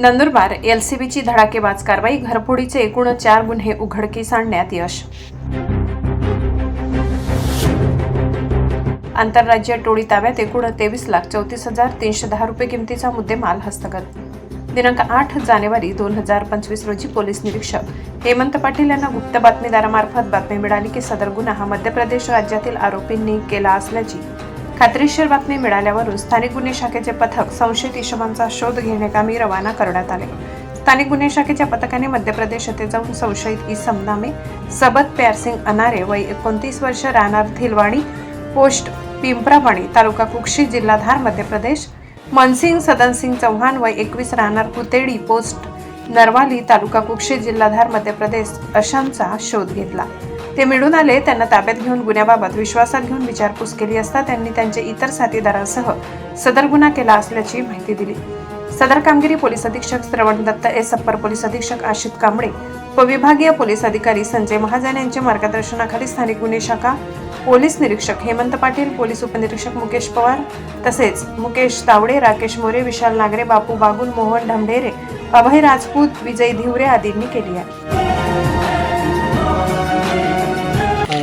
नंदुरबार एलसीबीची धडाकेबाज कारवाई घरफोडीचे एकूण चार गुन्हे उघडकीस आणण्यात यश. आंतरराज्य टोळी ताब्यात एकूण तेवीस लाख चौतीस हजार तीनशे दहा रुपये किमतीचा मुद्देमाल हस्तगत. दिनांक आठ जानेवारी दोन हजार पंचवीस रोजी पोलीस निरीक्षक हेमंत पाटील यांना गुप्त बातमीदारामार्फत बातमी मिळाली की सदर गुन्हा हा मध्य प्रदेश राज्यातील आरोपींनी केला असल्याची खात्रीशीर बातमी मिळाल्यावरून स्थानिक गुन्हे शाखेचे पथक संशयित इसमांचा शोध घेण्याकामी रवाना करण्यात आले. स्थानिक गुन्हे शाखेच्या पथकाने मध्य प्रदेश येथे जाऊन संशयित इसम नामे सबत प्यारसिंग अनारे वय एकोणतीस वर्ष राहणार थिलवाणी पोस्ट पिंपरावाणी तालुका कुक्षी जिल्हा धार मध्य प्रदेश. मनसिंग सदनसिंग चव्हाण वय एकवीस राहणार पुतेडी पोस्ट नरवाली तालुका कुक्षी जिल्हाधार मध्य प्रदेश अशांचा शोध घेतला. ते मिळून आले त्यांना ताब्यात घेऊन गुन्ह्याबाबत विश्वासात घेऊन विचारपूस केली असता त्यांनी त्यांचे इतर साथीदारांसह सदर गुन्हा केला असल्याची माहिती दिली. सदर कामगिरी पोलीस अधीक्षक श्रवण दत्त एस अप्पर पोलीस अधीक्षक आशित कांबळे उपविभागीय पोलीस अधिकारी संजय महाजन यांच्या मार्गदर्शनाखाली स्थानिक गुन्हे शाखा पोलीस निरीक्षक हेमंत पाटील पोलीस उपनिरीक्षक मुकेश पवार तसेच मुकेश तावडे राकेश मोरे विशाल नागरे बापू बागुल मोहन ढमढेरे अभय राजपूत विजय धिवरे आदींनी केली आहे.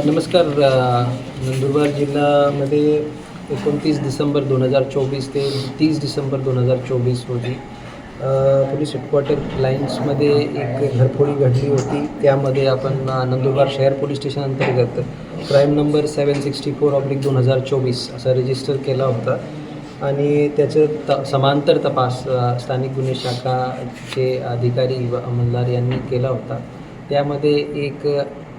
नमस्कार नंदुरबार जिल्ह्यामध्ये एकोणतीस डिसेंबर दोन हजार चोवीस ते तीस डिसेंबर दोन हजार चोवीस रोजी पोलीस हेडक्वार्टर लाईन्समध्ये एक घरफोडी घडली होती. त्यामध्ये आपण नंदुरबार शहर पोलीस स्टेशन अंतर्गत crime number seven sixty four oblique दोन हजार चोवीस असा रजिस्टर केला होता. आणि त्याचं त समांतर तपास स्थानिक गुन्हे शाखाचे अधिकारी व अंमलदार यांनी केला होता. त्यामध्ये एक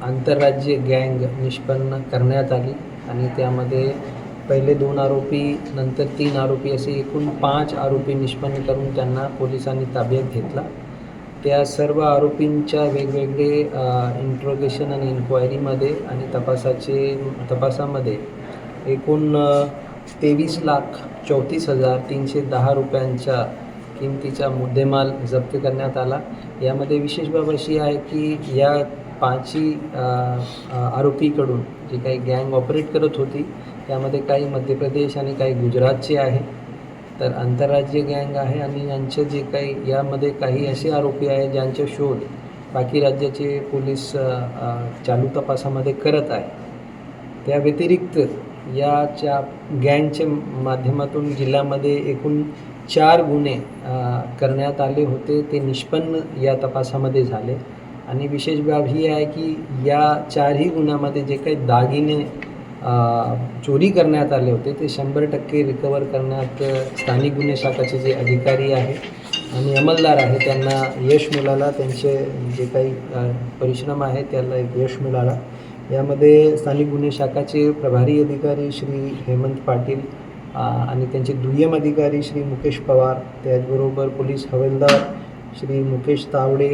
आंतरराज्य गँग निष्पन्न करण्यात आली आणि त्यामध्ये पहिले दोन आरोपी नंतर तीन आरोपी असे एकूण पाच आरोपी निष्पन्न करून त्यांना पोलिसांनी ताब्यात घेतला. त्या सर्व आरोपींच्या वेगवेगळे इंट्रोगेशन आणि इन्क्वायरीमध्ये आणि तपासाचे तपासामध्ये एकूण तेवीस लाख चौतीस हजार तीनशे दहा रुपयांच्या किमतीचा मुद्देमाल जप्त करण्यात आला. यामध्ये विशेष बाब अशी आहे की या पाचही आरोपीकडून जी काही गँग ऑपरेट करत होती त्यामध्ये काही मध्य प्रदेश आणि काही गुजरातचे आहे. तर आंतरराज्य गँग आहे आणि यांचे जे काही यामध्ये काही असे आरोपी आहेत ज्यांचे शोध बाकी राज्याचे पोलीस चालू तपासामध्ये करत आहे त्या व्यतिरिक्त याच्या गँगच्या माध्यमातून जिल्ह्यामध्ये एकूण चार गुन्हे करण्यात आले होते. ते निष्पन्न या तपासामध्ये झाले. आणि विशेष बाब ही आहे की या चारही गुन्ह्यामध्ये जे काही दागिने चोरी करण्यात आले होते ते शंभर टक्के रिकवर करण्यात स्थानिक गुन्हे शाखाचे जे अधिकारी आहे आणि अंमलदार आहे त्यांना यश मिळाला. त्यांचे जे काही परिश्रम आहे त्याला एक यश मिळाला. यामध्ये स्थानिक गुन्हे शाखाचे प्रभारी अधिकारी श्री हेमंत पाटील आणि त्यांचे दुय्यम अधिकारी श्री मुकेश पवार त्याचबरोबर पोलीस हवालदार श्री मुकेश तावडे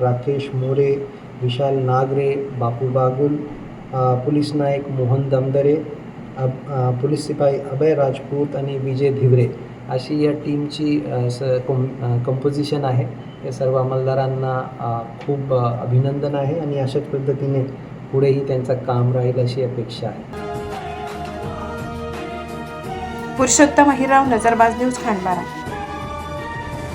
राकेश मोरे विशाल नागरे बापू बागुल पोलीस नायक मोहन दमदरे अब पोलीस शिपाई अभय राजपूत आणि विजय धिवरे अशी या टीमची स कॉम कंपोजिशन आहे. या सर्व अंमलदारांना खूप अभिनंदन आहे आणि अशाच पद्धतीने पुढेही त्यांचं काम राहील अशी अपेक्षा आहे. पुरुषोत्तम अहिराव नजरबाज न्यूज खांडबारा